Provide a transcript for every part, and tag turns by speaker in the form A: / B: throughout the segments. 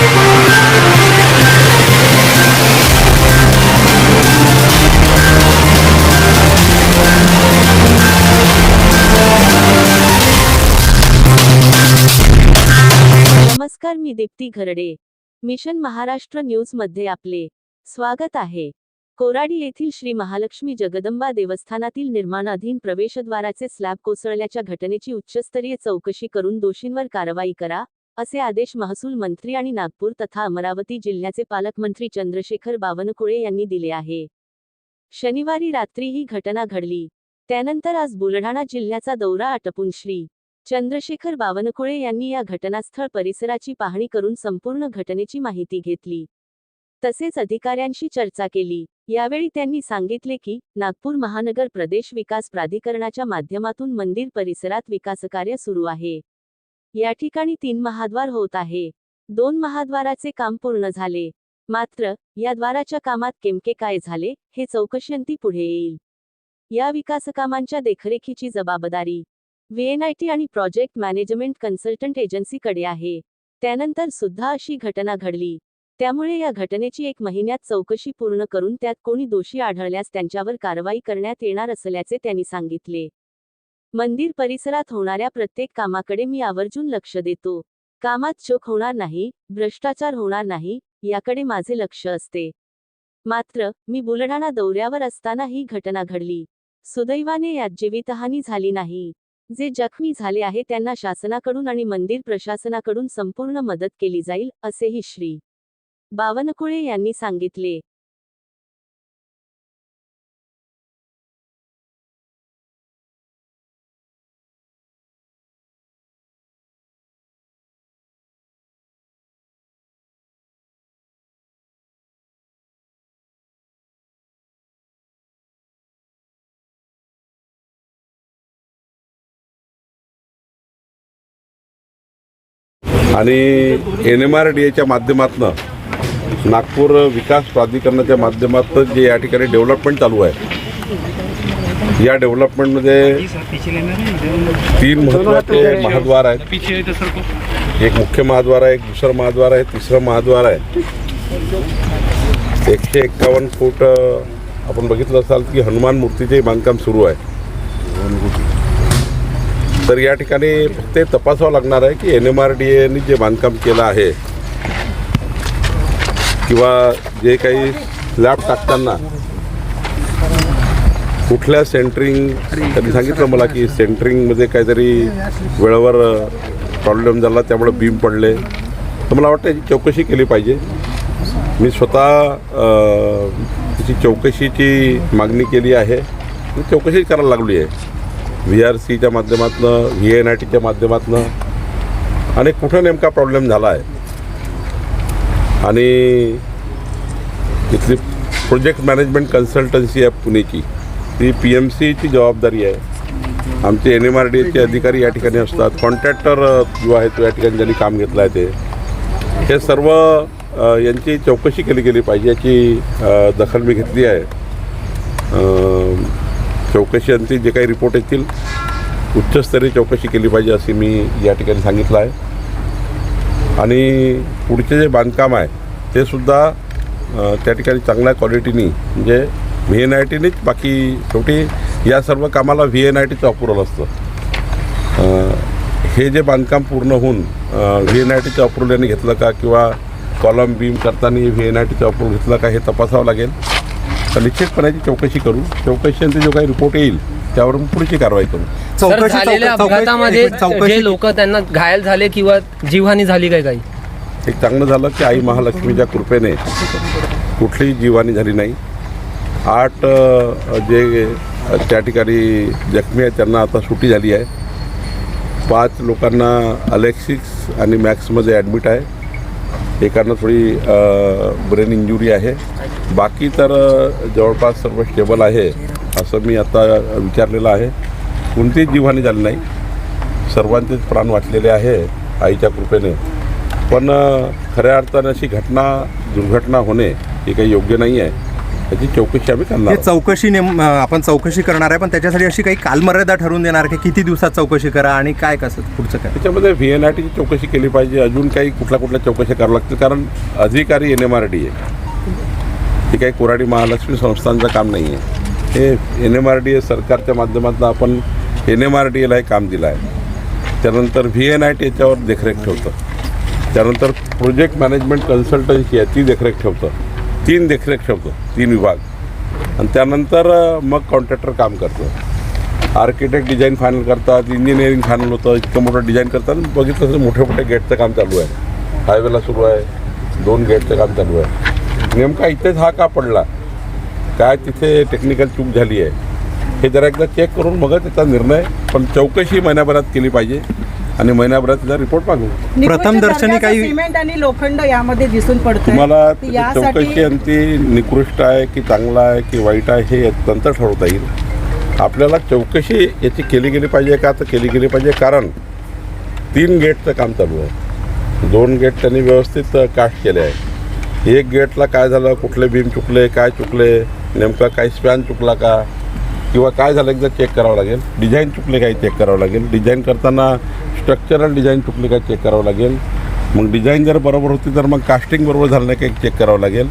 A: नमस्कार मी दीप्ती घरडे. मिशन महाराष्ट्र न्यूजमध्ये आपले स्वागत आहे. कोराडी येथील श्री महालक्ष्मी जगदंबा देवस्थानातील निर्माणाधीन प्रवेशद्वाराचे स्लॅब कोसळल्याच्या घटनेची उच्चस्तरीय चौकशी करून दोषींवर कारवाई करा असे आदेश महसूल मंत्री आणि नागपूर तथा अमरावती जिल्ह्याचे पालकमंत्री चंद्रशेखर बावनकुळे यांनी दिले आहे. शनिवारी रात्री ही घटना घडली. त्यानंतर आज बुलढाणा जिल्ह्याचा दौरा आटपून श्री. चंद्रशेखर बावनकुळे यांनी या घटनास्थळ परिसराची पाहणी करून संपूर्ण घटनेची माहिती घेतली. तसेच अधिकाऱ्यांशी चर्चा केली. यावेळी त्यांनी सांगितले की नागपूर महानगर प्रदेश विकास प्राधिकरणाच्या माध्यमातून मंदिर परिसरात विकासकार्य सुरू आहे. या ठिकाणी तीन महाद्वार होत आहे. दोन महाद्वाराचे काम पूर्ण झाले. मात्र या द्वाराच्या कामात केमके काय झाले हे चौकशीअंती पुढे येईल. या विकासकामांच्या देखरेखीची जबाबदारी. व्हीएनआयटी आणि प्रोजेक्ट मॅनेजमेंट कन्सल्टंट एजन्सीकडे आहे. त्यानंतर सुद्धा अशी घटना घडली. त्यामुळे या घटनेची एक महिन्यात चौकशी पूर्ण करून त्यात कोणी दोषी आढळल्यास त्यांच्यावर कारवाई करण्यात येणार असल्याचे त्यांनी सांगितले. मंदिर परिसरात होणाऱ्या प्रत्येक कामाकडे मी आवर्जून लक्ष देतो. कामात चोख होणार नाही भ्रष्टाचार होणार नाही याकडे माझे लक्ष असते. मात्र मी बुलढाणा दौऱ्यावर असताना ही घटना घडली. सुदैवाने यात जीवितहानी झाली नाही. जे जखमी झाले आहे त्यांना शासनाकडून आणि मंदिर प्रशासनाकडून संपूर्ण मदत केली जाईल असेही श्री. बावनकुळे यांनी सांगितले.
B: आणि एन एम आर डी एच्या माध्यमातून नागपूर विकास प्राधिकरणाच्या माध्यमातून जे या ठिकाणी डेव्हलपमेंट चालू आहे या डेव्हलपमेंटमध्ये तीन महत्त्वाचे महाद्वार आहेत. एक मुख्य महाद्वार आहे एक दुसरं महाद्वार आहे तिसरं महाद्वार आहे. एकशे एक्कावन्न फूट आपण बघितलं असाल की हनुमान मूर्तीचे बांधकाम सुरू आहे. तर या ठिकाणी फक्त तपासावं लागणार आहे की एन एम आर डी एने जे बांधकाम केलं आहे किंवा जे काही स्लॅब टाकताना कुठल्या सेंटरिंग त्यांनी सांगितलं मला की सेंटरिंगमध्ये काहीतरी वेळेवर प्रॉब्लेम झाला त्यामुळे बीम पडले. तर मला वाटतं याची चौकशी केली पाहिजे. मी स्वतः त्याची चौकशीची मागणी केली आहे. चौकशी करायला लागली आहे व्ही आर सीच्या माध्यमातून व्ही एन आय टीच्या माध्यमातून आणि कुठं नेमका प्रॉब्लेम झाला आहे आणि इथली प्रोजेक्ट मॅनेजमेंट कन्सल्टन्सी आहे पुणेची. ती पी एम सीची जबाबदारी आहे. आमचे एन एम आर डी एचे अधिकारी या ठिकाणी असतात. कॉन्ट्रॅक्टर जो आहे तो या ठिकाणी ज्यांनी काम घेतलं आहे ते. हे सर्व यांची चौकशी केली गेली पाहिजे याची दखल मी घेतली आहे. अ, चौकशी अंती जे काही रिपोर्ट येतील उच्चस्तरीय चौकशी केली पाहिजे असे मी या ठिकाणी सांगितलं आहे. आणि पुढचे जे बांधकाम आहे ते सुद्धा त्या ठिकाणी चांगल्या क्वालिटीनी म्हणजे व्ही एन आय टीनेच बाकी शेवटी या सर्व कामाला व्ही एन आय टीचं अप्रुव्हल असतं. हे जे बांधकाम पूर्ण होऊन व्ही एन आय टीचं अप्रुव्हल यांनी घेतलं का किंवा कॉलम बीम करताना व्ही एन आय टीचं अप्रुव्हल घेतलं का हे तपासावं लागेल. निश्चितपणाची चौकशी करू. चौकशीनंतर जो काही रिपोर्ट येईल त्यावर मग पुढची कारवाई करू.
C: सर
D: चौकशी-
C: झालेल्या अपघातामध्ये
D: चौकशी-
C: जे लोक त्यांना घायल झाले किंवा जीवहानी झाली काय काही?
B: एक चांगलं झालं की आई महालक्ष्मीच्या कृपेने कुठलीही जीवानी झाली नाही. आठ जे त्या ठिकाणी जखमी आहेत त्यांना आता सुटी झाली आहे. पाच लोकांना अलेक्सिक्स आणि मॅक्समध्ये ॲडमिट आहे. एकांना थोडी ब्रेन इंजुरी आहे. बाकी तर जवळपास सर्व स्टेबल आहे असं मी आता विचारलेलं आहे. कोणतीच जीवहानी झाली नाही. सर्वांचेच प्राण वाचलेले आहे आईच्या कृपेने. पण खऱ्या अर्थाने अशी घटना दुर्घटना होणे हे काही योग्य नाही आहे याची चौकशी आम्ही करणार
D: हे
B: आहोत.
D: चौकशी नेम आपण चौकशी करणार आहे पण त्याच्यासाठी अशी काही कालमर्यादा ठरवून देणार की किती दिवसात चौकशी करा आणि काय कसं पुढचं काय
B: त्याच्यामध्ये व्ही एन आय टीची चौकशी केली पाहिजे. अजून काही कुठल्या कुठल्या चौकशा कराव्या लागतील? कारण अधिकारी एन एम आर डी आहे. हे काही कोराडी महालक्ष्मी संस्थांचं काम नाही आहे हे N M R D A सरकारच्या माध्यमातून आपण एन एम आर डी एला हे काम दिलं आहे त्यानंतर व्ही एन आय टी याच्यावर देखरेख ठेवतं. त्यानंतर प्रोजेक्ट मॅनेजमेंट कन्सल्टन्सी आहे ती देखरेख ठेवतं. तीन देखरेख ठेवतो तीन विभाग. आणि त्यानंतर मग कॉन्ट्रॅक्टर काम करतो. आर्किटेक्ट डिझाईन फायनल करतात इंजिनिअरिंग फायनल होतं इतकं मोठं डिझाईन करतात. आणि बघितलं तर मोठे मोठे गेटचं काम चालू आहे. हायवेला सुरू आहे. दोन गेटचं काम चालू आहे. नेमका इथेच हा का पडला? काय तिथे टेक्निकल चूक झाली आहे? हे जरा एकदा चेक करून मग त्याचा निर्णय पण चौकशी महिन्याभरात केली पाहिजे. आणि महिन्याभरात त्याचा रिपोर्ट मागू
D: प्रथम दर्शनी काही-
E: सिमेंट आणि लोखंड यामध्ये दिसून पडतंय.
B: तुम्हाला चौकशी आणि ती निकृष्ट आहे की चांगला आहे की वाईट आहे हे नंतर ठरवता येईल. आपल्याला चौकशी याची केली गेली पाहिजे का? तर केली गेली पाहिजे कारण तीन गेटचं काम चालू आहे. दोन गेट त्यांनी व्यवस्थित कास्ट केले आहे. एक गेटला काय झालं? कुठले बीम चुकले? काय चुकले? नेमका काही स्पॅन चुकला का? किंवा काय झालं? एकदा चेक करावं लागेल. डिझाईन चुकले काही चेक करावं लागेल. डिझाईन करताना स्ट्रक्चरल डिझाईन चुकले काय चेक करावं लागेल. मग डिझाईन जर बरोबर होती तर मग कास्टिंग बरोबर झालं नाही काही चेक करावं लागेल.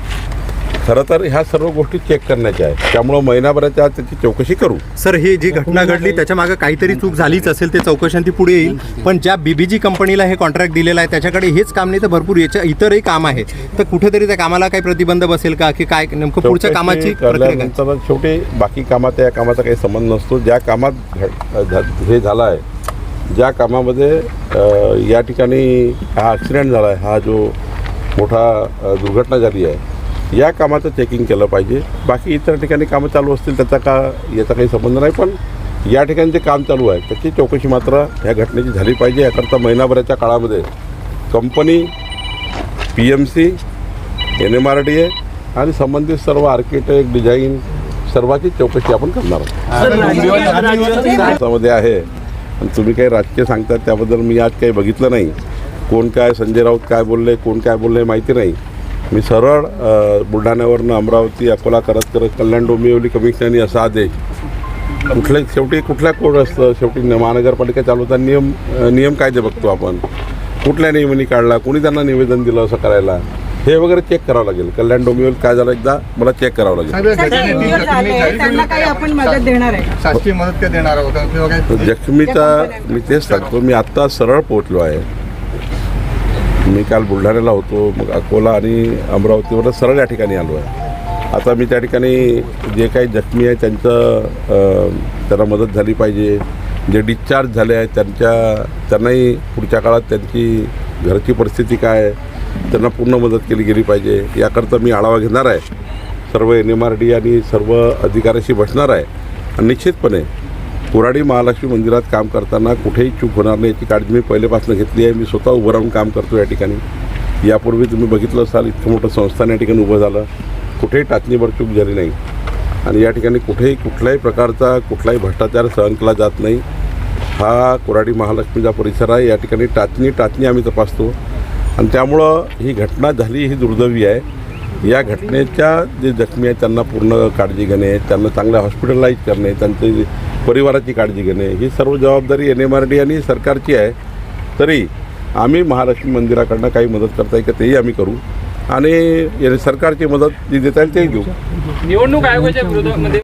B: खरं तर ह्या सर्व गोष्टी चेक करण्याच्या आहेत. त्यामुळं महिनाभराच्या आत त्याची चौकशी करू.
D: सर ही जी घटना घडली त्याच्यामागे काहीतरी चूक झालीच असेल ते चौकशांत ती पुढे येईल. पण ज्या बीबीजी कंपनीला हे कॉन्ट्रॅक्ट दिलेलं आहे त्याच्याकडे हेच काम नाही तर भरपूर याच्या इतरही काम आहे. तर कुठेतरी त्या कामाला काही प्रतिबंध बसेल का की काय नेमकं पुढच्या
B: चौकशी
D: कामाची
B: शेवटी बाकी कामात या कामाचा काही संबंध नसतो. ज्या कामात हे झालं आहे ज्या कामामध्ये या ठिकाणी हा ॲक्सिडेंट झाला आहे हा जो मोठा दुर्घटना झाली आहे या कामाचं चेकिंग केलं पाहिजे. बाकी इतर ठिकाणी कामं चालू असतील त्याचा का याचा काही संबंध नाही पण या ठिकाणी जे काम चालू आहे त्याची चौकशी मात्र ह्या घटनेची झाली पाहिजे. याकरता महिनाभराच्या काळामध्ये company P M C N M R D A आणि संबंधित सर्व आर्किटेक्ट डिझाईन सर्वांची चौकशी आपण करणार आहोत. त्यामध्ये आहे. आणि तुम्ही काही राजकीय सांगतात त्याबद्दल मी आज काही बघितलं नाही. कोण काय संजय राऊत काय बोलले कोण काय बोलले माहिती नाही. मी सरळ बुलढाण्यावरनं अमरावती अकोला करत करत कल्याण डोंबिवली कमिशनरनी असा आदेश. कुठल्या शेवटी कुठल्या कोड असतं? शेवटी महानगरपालिका चालवता नियम नियम कायदे बघतो आपण. कुठल्या नियमाने काढला? कोणी त्यांना निवेदन दिलं असं करायला? हे वगैरे चेक करावं लागेल. कल्याण डोंबिवली काय झालं एकदा? मला चेक करावं लागेल.
E: सर, जे injured झाले, त्यांना काही आपण मदत देणार आहे.
F: शासकीय मदत काय देणार आहोत? किंवा काय
B: जखमीचा मी तेच सांगतो मी आत्ता सरळ पोहोचलो आहे. मी काल बुलढाण्याला होतो मग अकोला आणि अमरावतीवर सरळ या ठिकाणी आलो आहे. आता मी त्या ठिकाणी जे काही जखमी आहे त्यांचं अ, त्यांना मदत झाली पाहिजे. जे डिस्चार्ज झाले आहेत त्यांच्या त्यांनाही पुढच्या काळात त्यांची घरची परिस्थिती काय आहे? त्यांना पूर्ण मदत केली गेली पाहिजे. याकरता मी आढावा घेणार आहे. सर्व एन एम आर डी आणि सर्व अधिकाऱ्याशी बसणार आहे. आणि निश्चितपणे कुराडी महालक्ष्मी मंदिरात काम करताना कुठेही चूक होणार नाही याची काळजी मी पहिल्यापासून घेतली आहे. मी स्वतः उभं राहून काम करतो या ठिकाणी. यापूर्वी तुम्ही बघितलं असाल इतकं मोठं संस्थान या ठिकाणी उभं झालं. कुठेही टाचणीभर चूक झाली नाही. आणि या ठिकाणी कुठेही कुठल्याही प्रकारचा कुठलाही भ्रष्टाचार सहन केला जात नाही. हा कुराडी महालक्ष्मीचा परिसर आहे. या ठिकाणी टाचणी टाचणी आम्ही तपासतो. आणि त्यामुळं ही घटना झाली ही दुर्दैवी आहे. या घटनेच्या जे जखमी आहेत त्यांना पूर्ण काळजी घेणे त्यांना चांगल्या हॉस्पिटलाइज करणे त्यांची परिवाराची काळजी घेणे ही सर्व जबाबदारी एन एम आर डी आणि सरकारची आहे. तरी आम्ही महालक्ष्मी मंदिराकडनं काही मदत करता येईल का तेही आम्ही करू. आणि या सरकारची मदत जी देता येईल तेही देऊ.
C: निवडणूक आयोगाच्या विरोधामध्ये